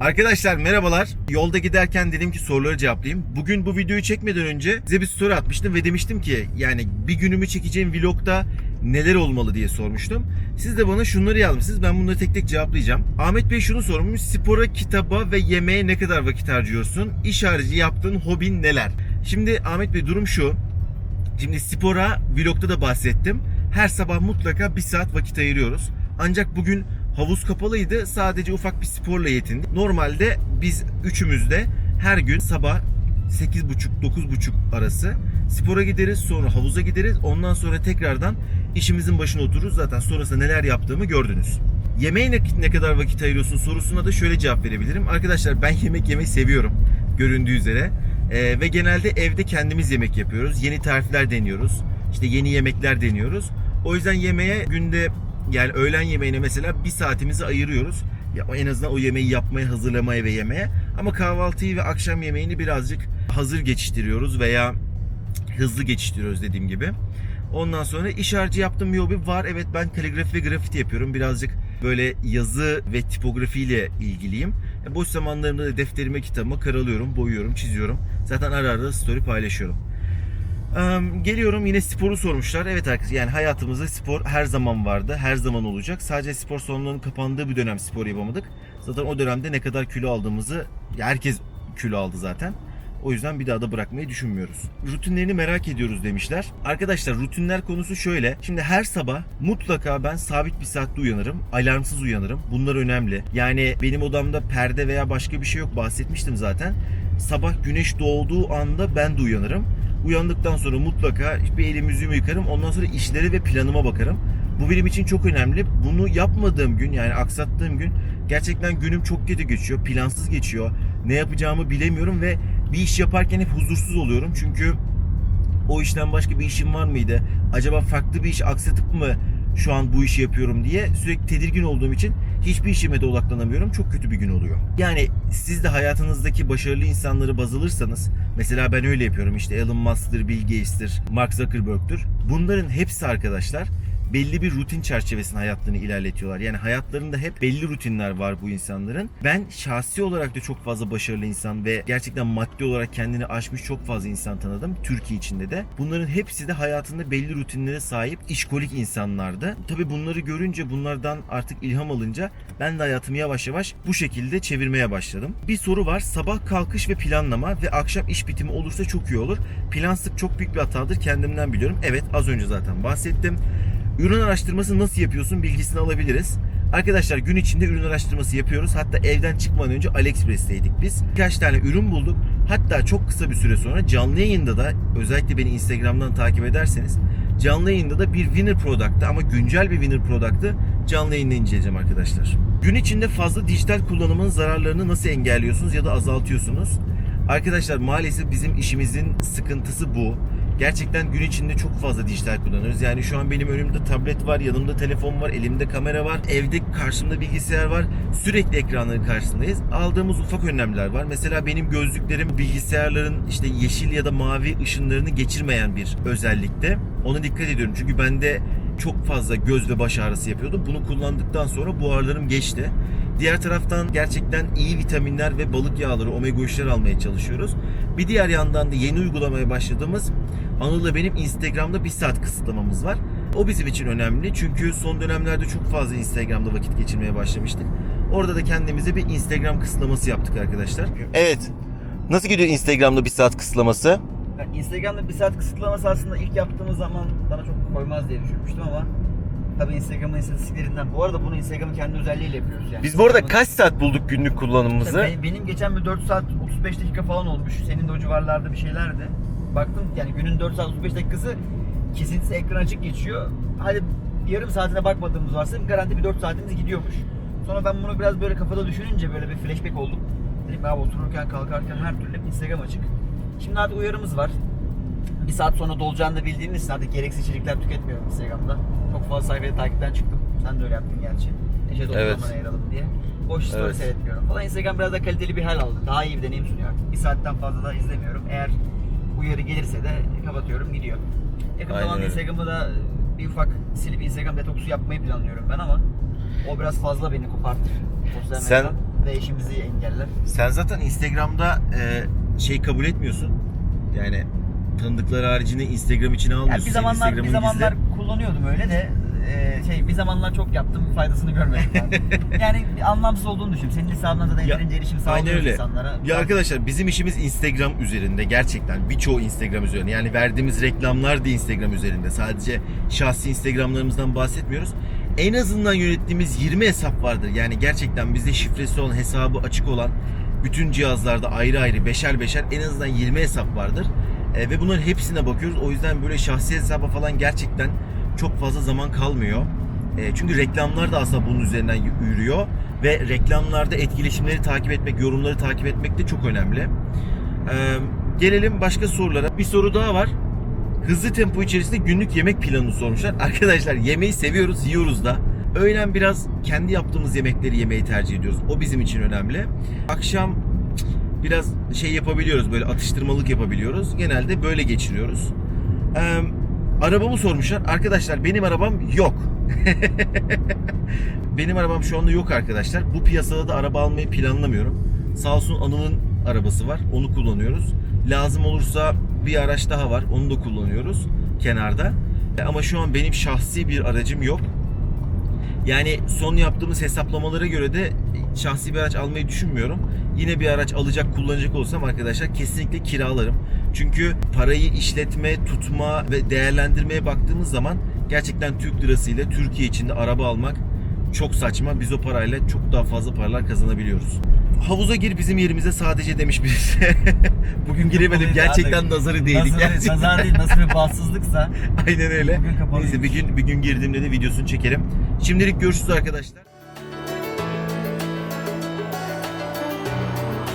Arkadaşlar merhabalar. Yolda giderken dedim ki soruları cevaplayayım. Bugün bu videoyu çekmeden önce size bir story atmıştım ve demiştim ki yani bir günümü çekeceğim vlogda neler olmalı diye sormuştum. Siz de bana şunları yazmışsınız. Ben bunları tek tek cevaplayacağım. Ahmet Bey şunu sormuş. Spora, kitaba ve yemeğe ne kadar vakit harcıyorsun? İş harici yaptığın hobin neler? Şimdi Ahmet Bey durum şu. Şimdi spora vlogda da bahsettim. Her sabah mutlaka bir saat vakit ayırıyoruz. Ancak bugün havuz kapalıydı. Sadece ufak bir sporla yetindik. Normalde biz üçümüz de her gün sabah 8.30-9.30 arası spora gideriz. Sonra havuza gideriz. Ondan sonra tekrardan işimizin başına otururuz. Zaten sonrasında neler yaptığımı gördünüz. Yemeğe ne, ne kadar vakit ayırıyorsun sorusuna da şöyle cevap verebilirim. Arkadaşlar ben yemek yemeyi seviyorum. Göründüğü üzere. Ee, ve genelde evde kendimiz yemek yapıyoruz. Yeni tarifler deniyoruz. İşte yeni yemekler deniyoruz. O yüzden yemeğe günde yani öğlen yemeğine mesela bir saatimizi ayırıyoruz. Ya en azından o yemeği yapmaya, hazırlamaya ve yemeye. Ama kahvaltıyı ve akşam yemeğini birazcık hazır geçiştiriyoruz veya hızlı geçiştiriyoruz dediğim gibi. Ondan sonra iş harcı yaptığım bir hobi var. Evet ben kaligrafi ve grafiti yapıyorum. Birazcık böyle yazı ve tipografiyle ilgiliyim. E, Boş zamanlarımda da defterime, kitabıma karalıyorum, boyuyorum, çiziyorum. Zaten ara ara story paylaşıyorum. Geliyorum yine sporu sormuşlar. Evet arkadaşlar yani hayatımızda spor her zaman vardı. Her zaman olacak. Sadece spor salonlarının kapandığı bir dönem spor yapamadık. Zaten o dönemde ne kadar kilo aldığımızı herkes kilo aldı zaten. O yüzden bir daha da bırakmayı düşünmüyoruz. Rutinlerini merak ediyoruz demişler. Arkadaşlar rutinler konusu şöyle. Şimdi her sabah mutlaka ben sabit bir saatte uyanırım. Alarmsız uyanırım. Bunlar önemli. Yani benim odamda perde veya başka bir şey yok. Bahsetmiştim zaten. Sabah güneş doğduğu anda ben de uyanırım. Uyandıktan sonra mutlaka bir elimi yüzümü yıkarım. Ondan sonra işleri ve planıma bakarım. Bu benim için çok önemli. Bunu yapmadığım gün yani aksattığım gün gerçekten günüm çok kötü geçiyor. Plansız geçiyor. Ne yapacağımı bilemiyorum ve bir iş yaparken hep huzursuz oluyorum. Çünkü o işten başka bir işim var mıydı? Acaba farklı bir iş aksatıp mı şu an bu işi yapıyorum diye sürekli tedirgin olduğum için hiçbir işime de odaklanamıyorum. Çok kötü bir gün oluyor. Yani siz de hayatınızdaki başarılı insanları baz alırsanız mesela ben öyle yapıyorum işte Elon Musk'tır, Bill Gates'tir, Mark Zuckerberg'tür. Bunların hepsi arkadaşlar belli bir rutin çerçevesinde hayatlarını ilerletiyorlar. Yani hayatlarında hep belli rutinler var bu insanların. Ben şahsi olarak da çok fazla başarılı insan ve gerçekten maddi olarak kendini aşmış çok fazla insan tanıdım. Türkiye içinde de. Bunların hepsi de hayatında belli rutinlere sahip işkolik insanlardı. Tabii bunları görünce bunlardan artık ilham alınca ben de hayatımı yavaş yavaş bu şekilde çevirmeye başladım. Bir soru var. Sabah kalkış ve planlama ve akşam iş bitimi olursa çok iyi olur. Plansızlık çok büyük bir hatadır. Kendimden biliyorum. Evet az önce zaten bahsettim. Ürün araştırması nasıl yapıyorsun bilgisini alabiliriz. Arkadaşlar gün içinde ürün araştırması yapıyoruz. Hatta evden çıkmadan önce AliExpress'teydik biz. Birkaç tane ürün bulduk. Hatta çok kısa bir süre sonra canlı yayında da özellikle beni Instagram'dan takip ederseniz canlı yayında da bir winner product'ı ama güncel bir winner product'ı canlı yayında inceleyeceğim arkadaşlar. Gün içinde fazla dijital kullanımın zararlarını nasıl engelliyorsunuz ya da azaltıyorsunuz? Arkadaşlar maalesef bizim işimizin sıkıntısı bu. Gerçekten gün içinde çok fazla dijital kullanıyoruz. Yani şu an benim önümde tablet var, yanımda telefon var, elimde kamera var, evde karşımda bilgisayar var. Sürekli ekranların karşısındayız. Aldığımız ufak önlemler var. Mesela benim gözlüklerim bilgisayarların işte yeşil ya da mavi ışınlarını geçirmeyen bir özellikte. Ona dikkat ediyorum. Çünkü bende çok fazla göz ve baş ağrısı yapıyordu. Bunu kullandıktan sonra bu ağrılarım geçti. Diğer taraftan gerçekten iyi vitaminler ve balık yağları, omega 3'ler almaya çalışıyoruz. Bir diğer yandan da yeni uygulamaya başladığımız Anıl'la benim Instagram'da bir saat kısıtlamamız var. O bizim için önemli çünkü son dönemlerde çok fazla Instagram'da vakit geçirmeye başlamıştık. Orada da kendimize bir Instagram kısıtlaması yaptık arkadaşlar. Evet. Nasıl gidiyor Instagram'da bir saat kısıtlaması? Yani Instagram'da bir saat kısıtlaması aslında ilk yaptığımız zaman bana çok koymaz diye düşünmüştüm ama tabii Instagram'ın istatistiklerinden. Bu arada bunu Instagram'ın kendi özelliğiyle yapıyoruz yani. Biz bu arada kaç saat bulduk günlük kullanımımızı? Be- Benim geçen bir 4 saat 35 dakika falan olmuş. Senin de o civarlarda bir şeylerdi. Baktım yani günün 4 saat 35 dakikası kesintisi ekran açık geçiyor. Hadi yarım saatine bakmadığımız varsa garanti bir 4 saatimiz gidiyormuş. Sonra ben bunu biraz böyle kafada düşününce böyle bir flashback oldum. Dedim abi otururken kalkarken her türlü Instagram açık. Şimdi artık uyarımız var. Bir saat sonra dolacağını da bildiğiniz için artık gereksiz içerikler tüketmiyorum Instagram'da. Çok fazla sayfayı takipten çıktım. Sen de öyle yaptın gerçi. Neşet Evet. evet. ayıralım diye. Boş story Evet. seyretmiyorum falan. Instagram biraz da kaliteli bir hal aldı. Daha iyi bir deneyim sunuyor artık. Bir saatten fazla da izlemiyorum. Eğer uyarı gelirse de kapatıyorum gidiyor. Yakın Aynen zamanda. Instagram'ı da bir ufak silip Instagram detoksu yapmayı planlıyorum ben ama O biraz fazla beni kopartır. Sosyal Sen- ve işimizi engeller. Sen zaten Instagram'da e, şey kabul etmiyorsun. Yani tanıdıkları haricinde Instagram içine almıyorsun. Yani bir zamanlar bir zamanlar gizli. kullanıyordum öyle de e, şey bir zamanlar çok yaptım faydasını görmedim ben. yani anlamsız olduğunu düşünüyorum. Senin hesabına da Ya, yeterince erişim Aynen sağlıyoruz öyle. insanlara. Ya Ben- arkadaşlar bizim işimiz Instagram üzerinde gerçekten birçoğu Instagram üzerinde. Yani verdiğimiz reklamlar da Instagram üzerinde. Sadece şahsi Instagramlarımızdan bahsetmiyoruz. En azından yönettiğimiz 20 hesap vardır. Yani gerçekten bizde şifresi olan, hesabı açık olan bütün cihazlarda ayrı ayrı beşer beşer en azından 20 hesap vardır. E, ve bunların hepsine bakıyoruz. O yüzden böyle şahsi hesaba falan gerçekten çok fazla zaman kalmıyor. E, çünkü reklamlar da aslında bunun üzerinden yürüyor ve reklamlarda etkileşimleri takip etmek, yorumları takip etmek de çok önemli. E, gelelim başka sorulara. Bir soru daha var. Hızlı tempo içerisinde günlük yemek planı sormuşlar. Arkadaşlar yemeği seviyoruz, yiyoruz da. Öğlen biraz kendi yaptığımız yemekleri yemeyi tercih ediyoruz. O bizim için önemli. Akşam biraz şey yapabiliyoruz, böyle atıştırmalık yapabiliyoruz. Genelde böyle geçiriyoruz. Ee, arabamı sormuşlar. Arkadaşlar benim arabam yok. benim arabam şu anda yok arkadaşlar. Bu piyasada da araba almayı planlamıyorum. Sağ olsun Anıl'ın arabası var. Onu kullanıyoruz. Lazım olursa bir araç daha var. Onu da kullanıyoruz kenarda. E, Ama şu an benim şahsi bir aracım yok. Yani son yaptığımız hesaplamalara göre de şahsi bir araç almayı düşünmüyorum. Yine bir araç alacak, kullanacak olsam arkadaşlar kesinlikle kiralarım. Çünkü parayı işletme, tutma ve değerlendirmeye baktığımız zaman gerçekten Türk lirasıyla Türkiye içinde araba almak çok saçma. Biz o parayla çok daha fazla paralar kazanabiliyoruz. Havuza gir bizim yerimize sadece demiş birisi. Bugün giremedim. Gerçekten nazarı değdik. Nazar, Gerçekten. nazar değil nasıl bir bahtsızlıksa. Aynen öyle. Bugün. Neyse bir gün bir gün girdiğimde de videosunu çekerim. Şimdilik görüşürüz arkadaşlar.